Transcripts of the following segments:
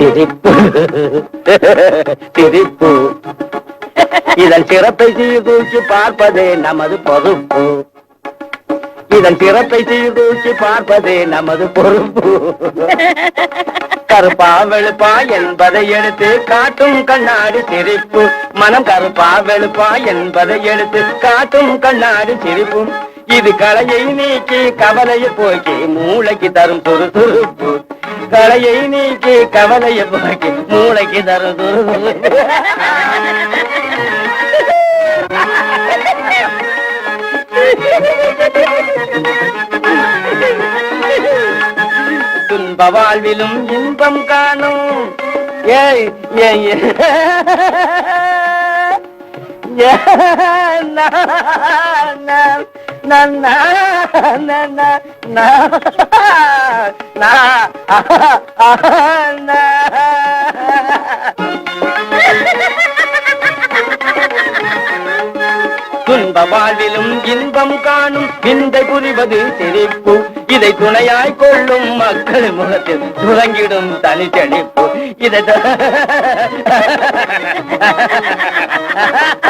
சிரிப்பு சிரிப்பு இதன் சிறப்பை சீர்தூக்கி பார்ப்பதே நமது பொறுப்பு. இதன் சிறப்பை சீர்தூக்கி பார்ப்பதே நமது பொறுப்பு. கருப்பா வெளுப்பா என்பதை எடுத்து காட்டும் கண்ணாடி சிரிப்பு மனம் கருப்பா வெளுப்பா என்பதை எடுத்து காட்டும் கண்ணாடி சிரிப்பு இது கலையை நீக்கி கவலையை போக்கி மூளைக்கு தரும் துருதுருப்பு கலையை நீக்கி கவலையை போக்கி மூளைக்கு தரும் துருதுருப்பு துன்ப வாழ்விலும் இன்பம் காணும். ஏய் ஏய் ஏய். ஏ, துன்ப வாழ்விலும் இன்பம் காணும் விந்தை புரிவது சிரிப்பு இதை துணையாய் கொள்ளும் மக்கள் முகத்தில் துவங்கிடும் தனித்தனிப்பு இதை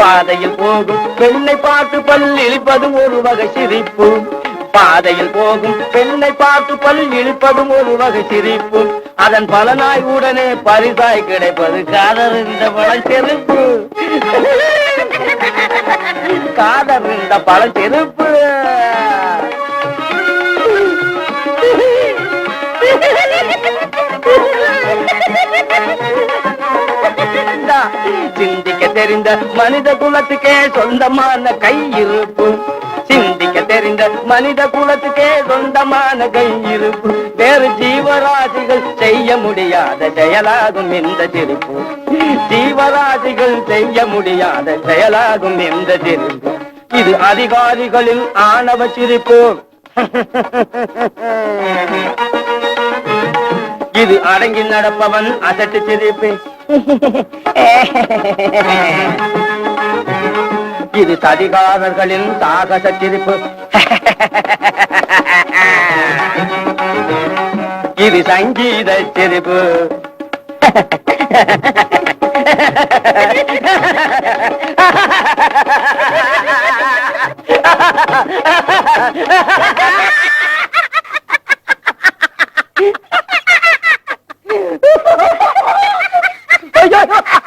பாதையில் போகும் பெண்ணை பார்த்து பல் இழிப்பதும் ஒரு வகை சிரிப்பு. பாதையில் போகும் பெண்ணை பார்த்து பல் இழிப்பதும் ஒரு வகை சிரிப்பு. அதன் பலனாய் உடனே பரிசாய் கிடைப்பது காதல் இந்த பழம் செருப்பு. காதல் இந்த பழம் செருப்பு. சிந்திக்க தெரிந்த மனித குலத்துக்கே சொந்தமான கையிருப்பு. சிந்திக்க தெரிந்த மனித குலத்துக்கே சொந்தமான கையிருப்பு. வேறு ஜீவராசிகள் செய்ய முடியாத செயலாகும் இந்த சிரிப்பு. ஜீவராசிகள் செய்ய முடியாத செயலாகும் இந்த சிரிப்பு. இது அதிகாரிகளின் ஆணவ சிரிப்பு. இது அடங்கி நடப்பவன் அசட்டு சிரிப்பு இது சதிகாரர்களின் சாகச சிரிப்பு இது சங்கீத சிரிப்பு ஐயோ! Get up!